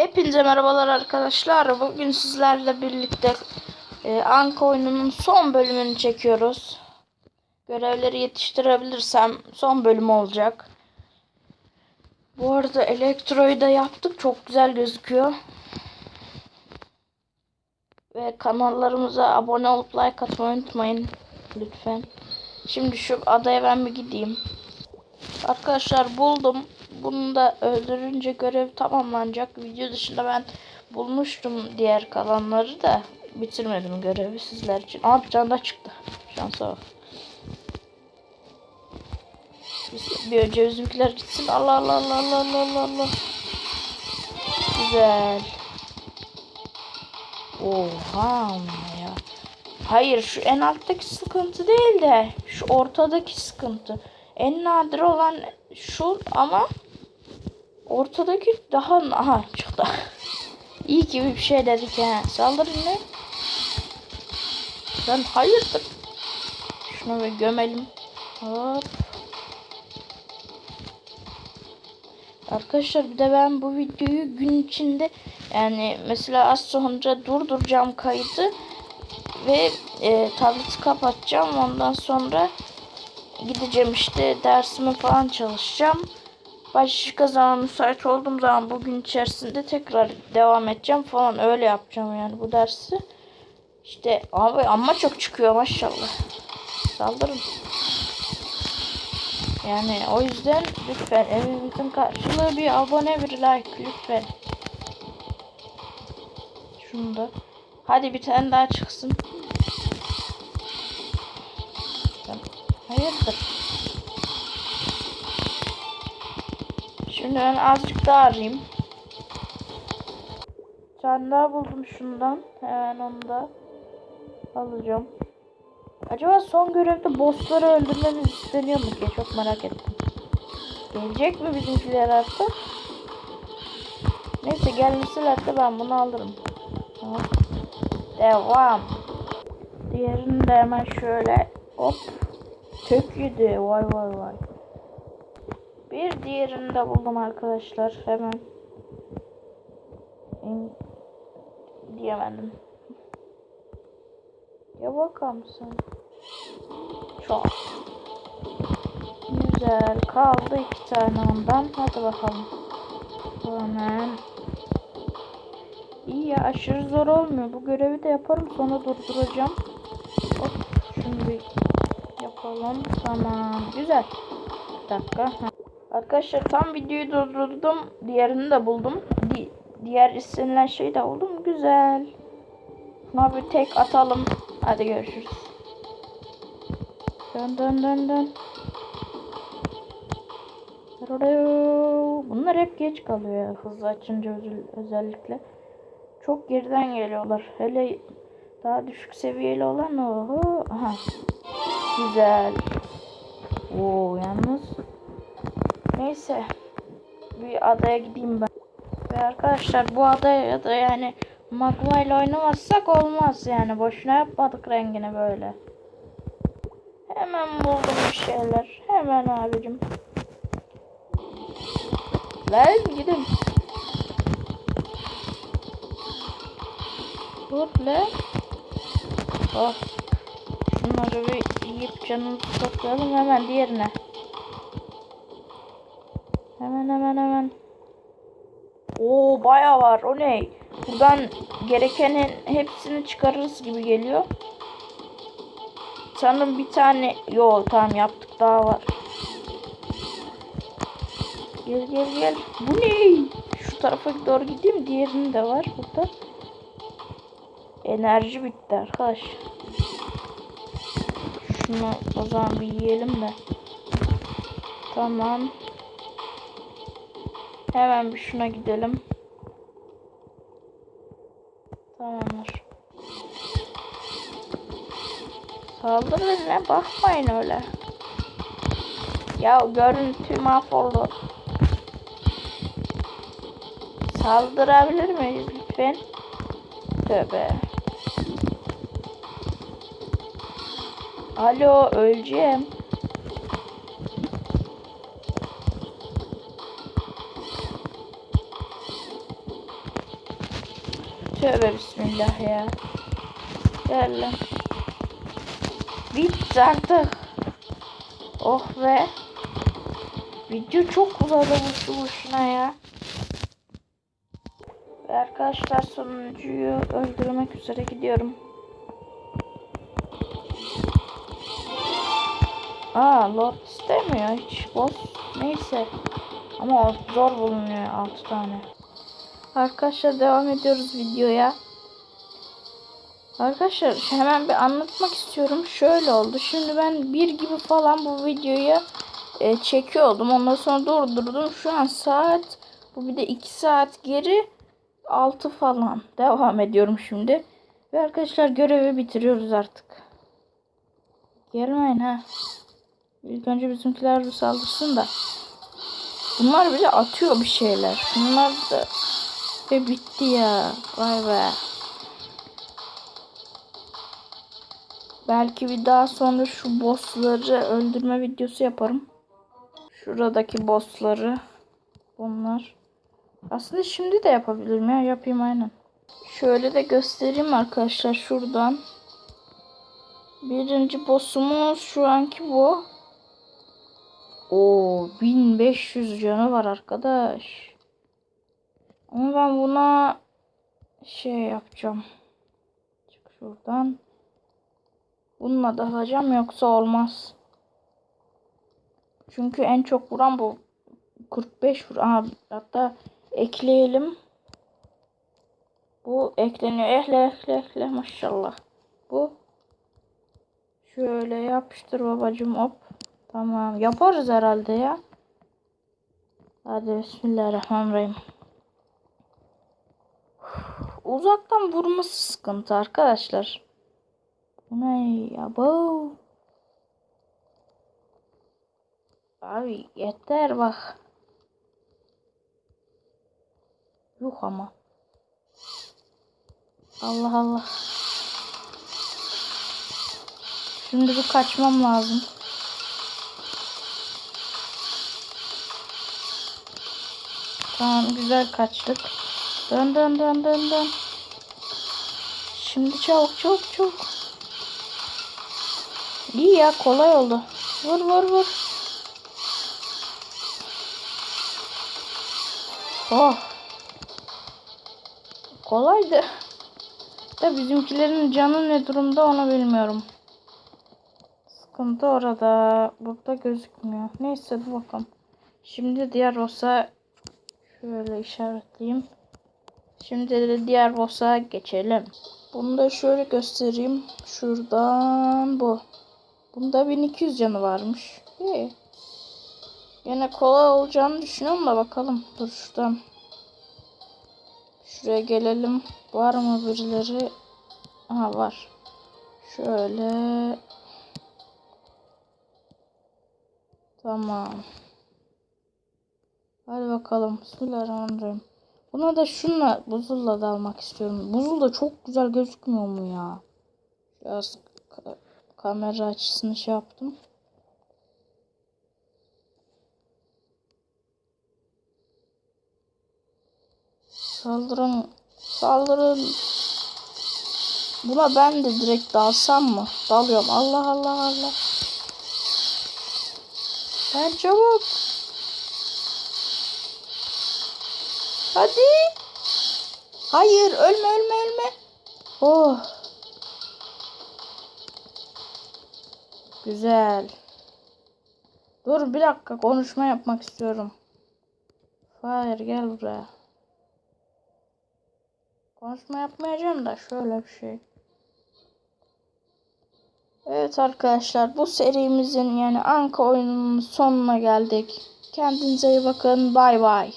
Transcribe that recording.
Hepinize merhabalar arkadaşlar. Bugün sizlerle birlikte e, Anka oyununun son bölümünü çekiyoruz. Görevleri yetiştirebilirsem son bölüm olacak. Bu arada elektroyu da yaptık. Çok güzel gözüküyor. Ve kanallarımıza abone olup like atmayı unutmayın. Lütfen. Şimdi şu adaya ben bir gideyim. Arkadaşlar buldum. Bunu da öldürünce görev tamamlanacak. Video dışında ben bulmuştum diğer kalanları da bitirmedim görevi sizler için. Aa bir tane daha çıktı. Şansa bak. Bir önce bizimkiler gitsin. Allah Allah Allah Allah Allah Allah. Güzel. Oha ya. Hayır şu en alttaki sıkıntı değil de şu ortadaki sıkıntı. En nadir olan şu ama ortadaki daha aha çıktı. İyi ki bir şey dedik ha. Saldırın ne? Sen hayırdır? Şunu bir gömelim. Hop. Arkadaşlar bir de ben bu videoyu gün içinde yani mesela az sonra durduracağım kaydı ve e, tableti kapatacağım. Ondan sonra gideceğim işte dersime falan çalışacağım. Başka zaman müsait olduğum zaman bugün içerisinde tekrar devam edeceğim falan öyle yapacağım yani bu dersi. İşte abi ama çok çıkıyor maşallah. Saldırın. Yani o yüzden lütfen evimizin karşılığı bir abone bir like lütfen. Şunu da. Hadi bir tane daha çıksın. Hayırdır? Şimdi ben azıcık daha arayayım. Tane daha buldum şundan. Hemen onu da alacağım. Acaba son görevde bossları öldürmemiz isteniyor mu diye çok merak ettim. Gelecek mi bizimkiler artık? Neyse gelmeseler de ben bunu alırım. Devam. Diğerini de hemen şöyle hop Tek yedi. Vay vay vay. Bir diğerini de buldum arkadaşlar. Hemen. Diyemedim. Ya bakalım sen. Çok. Güzel. Kaldı iki tane ondan. Hadi bakalım. Hemen. İyi ya aşırı zor olmuyor. Bu görevi de yaparım sonra durduracağım. Hop. Şunu yapalım. Tamam. Güzel. Bir dakika. Ha. Arkadaşlar tam videoyu durdurdum. Diğerini de buldum. Di diğer istenilen şeyi de buldum. Güzel. Buna bir tek atalım. Hadi görüşürüz. Dön dön dön dön. Bunlar hep geç kalıyor ya. Hızlı açınca özel- özellikle. Çok geriden geliyorlar. Hele daha düşük seviyeli olan oho. Aha. Güzel. Oo yalnız. Neyse. Bir adaya gideyim ben. Ve arkadaşlar bu adaya da yani Magma ile oynamazsak olmaz yani. Boşuna yapmadık rengini böyle. Hemen buldum bir şeyler. Hemen abicim. Lan gidin. Dur lan. Oh. Şunları bir yiyip canımızı toplayalım hemen diğerine. Hemen hemen hemen. Oo baya var. O ne? Buradan gerekenin hepsini çıkarırız gibi geliyor. Sanırım bir tane yol tamam yaptık daha var. Gel gel gel. Bu ne? Şu tarafa doğru gideyim. Diğerinin de var burada. Enerji bitti arkadaş. Şunu o zaman bir yiyelim de. Tamam. Hemen bir şuna gidelim. Tamamdır. Saldırın? Bakmayın öyle. Ya görüntü mahvoldu. Saldırabilir miyiz lütfen? Tövbe. Alo öleceğim. Tövbe bismillah ya. Gel. Bitti artık. Oh be. Video çok uzadı boşu boşuna ya. Ve arkadaşlar sonuncuyu öldürmek üzere gidiyorum. Aa Lord istemiyor hiç boss. Neyse. Ama zor bulunuyor 6 tane. Arkadaşlar devam ediyoruz videoya. Arkadaşlar hemen bir anlatmak istiyorum. Şöyle oldu. Şimdi ben bir gibi falan bu videoyu e, çekiyordum. Ondan sonra durdurdum. Şu an saat bu bir de 2 saat geri 6 falan. Devam ediyorum şimdi. Ve arkadaşlar görevi bitiriyoruz artık. Gelmeyin ha. İlk önce bizimkiler bir saldırsın da. Bunlar bile atıyor bir şeyler. Bunlar da ve bitti ya. Vay be. Belki bir daha sonra şu bossları öldürme videosu yaparım. Şuradaki bossları. Bunlar. Aslında şimdi de yapabilirim ya. Yapayım aynen. Şöyle de göstereyim arkadaşlar şuradan. Birinci boss'umuz şu anki bu. O 1500 canı var arkadaş. Ama ben buna şey yapacağım. Çık şuradan. Bununla da alacağım yoksa olmaz. Çünkü en çok vuran bu. 45 vur. Aha, hatta ekleyelim. Bu ekleniyor. Ekle ekle ekle maşallah. Bu şöyle yapıştır babacım hop. Tamam yaparız herhalde ya. Hadi bismillahirrahmanirrahim. Uzaktan vurması sıkıntı arkadaşlar. Bu ne ya bu? Abi yeter bak. Yok ama. Allah Allah. Şimdi bir kaçmam lazım. Tamam güzel kaçtık. Dön dön dön dön dön. Şimdi çabuk çabuk çabuk. İyi ya kolay oldu. Vur vur vur. Oh. Kolaydı. Da bizimkilerin canı ne durumda onu bilmiyorum. Sıkıntı orada. Burada gözükmüyor. Neyse dur bakalım. Şimdi diğer olsa şöyle işaretleyeyim. Şimdi de diğer boss'a geçelim. Bunu da şöyle göstereyim. Şuradan bu. Bunda 1200 canı varmış. İyi. Yine kolay olacağını düşünüyorum da bakalım. Dur şuradan. Şuraya gelelim. Var mı birileri? Aha var. Şöyle. Tamam. Hadi bakalım. Bismillahirrahmanirrahim. Buna da şunla buzulla da almak istiyorum. Buzul da çok güzel gözükmüyor mu ya? Biraz ka kamera açısını şey yaptım. Saldırın. Saldırın. Buna ben de direkt dalsam mı? Dalıyorum. Allah Allah Allah. Ben çabuk. Hadi. Hayır ölme ölme ölme. Oh. Güzel. Dur bir dakika konuşma yapmak istiyorum. Hayır gel buraya. Konuşma yapmayacağım da şöyle bir şey. Evet arkadaşlar bu serimizin yani Anka oyununun sonuna geldik. Kendinize iyi bakın. Bay bay.